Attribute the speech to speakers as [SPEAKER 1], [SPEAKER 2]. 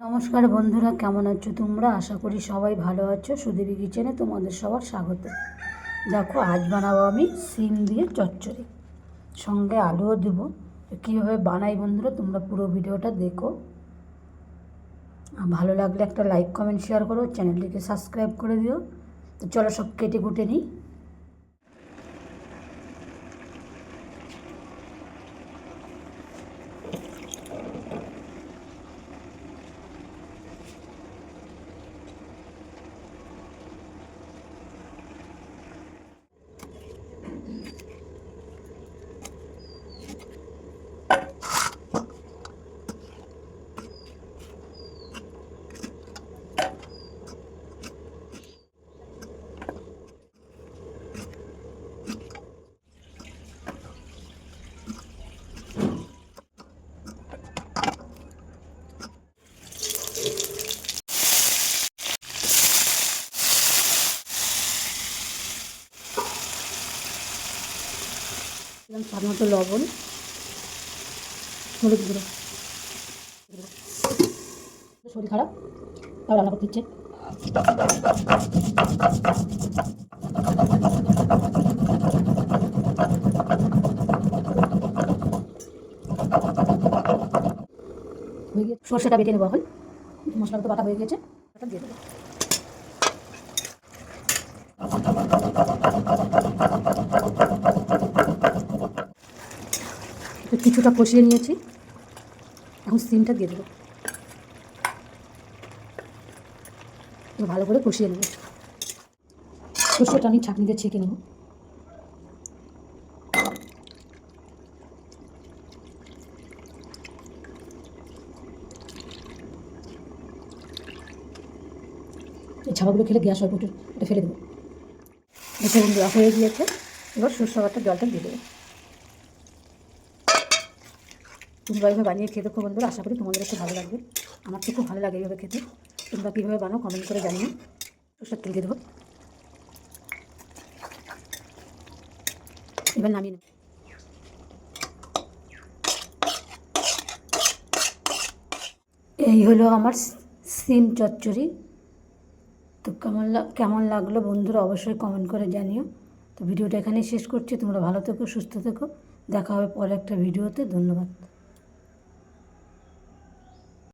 [SPEAKER 1] নমস্কার বন্ধুরা, কেমন আছো তোমরা? আশা করি সবাই ভালো আছো। সুদেবী কিচেনে তোমাদের সবার স্বাগত। দেখো, আজ বানাবো আমি সিম দিয়ে চচ্চড়ি। সঙ্গে আলুও দেবো। কীভাবে বানাই বন্ধুরা, তোমরা পুরো ভিডিওটা দেখো। ভালো লাগলে একটা লাইক, কমেন্ট, শেয়ার করো। চ্যানেলটিকে সাবস্ক্রাইব করে দিও। তো চলো সব কেটে কুটে নিই। দিলাম স্বাদ মতো লবণ, হলুদ গুঁড়ো। শরীর খারাপ, তাও রান্না করতে ইচ্ছে। সর্ষেটা বেটে নেব এখন। মশলাটা তো বাটা হয়ে গেছে ওটা দিয়ে দেবো। কিছুটা কষিয়ে নিয়েছি। এখন সিমটা দিয়ে দেবো। ভালো করে কষিয়ে নেব। সর্ষেটা আমি ছাঁকনি দিয়ে ছেঁকে নেব। এই ছাপাগুলো খেলে গ্যাস হয় ফেলে দেবো। দেখে বন্ধুরা হয়ে গিয়েছে। এবার সর্ষে জলটা দিয়ে দেবো। তোমরা এইভাবে বানিয়ে খেয়ে দেখো বন্ধুরা, আশা করি তোমাদের একটু ভালো লাগবে। আমার তো খুব ভালো লাগে এইভাবে খেতে। তোমরা কীভাবে বানাও কমেন্ট করে জানিও। সরষের তেল দেবো। এবার নামিয়ে নেব। এই হলো আমার সিম চচ্চড়ি। তো কেমন কেমন লাগল বন্ধুরা অবশ্যই কমেন্ট করে জানিও। তো ভিডিওটা এখানেই শেষ করছি। তোমরা ভালো থেকো, সুস্থ থেকো। দেখা হবে পরে একটা ভিডিওতে। ধন্যবাদ।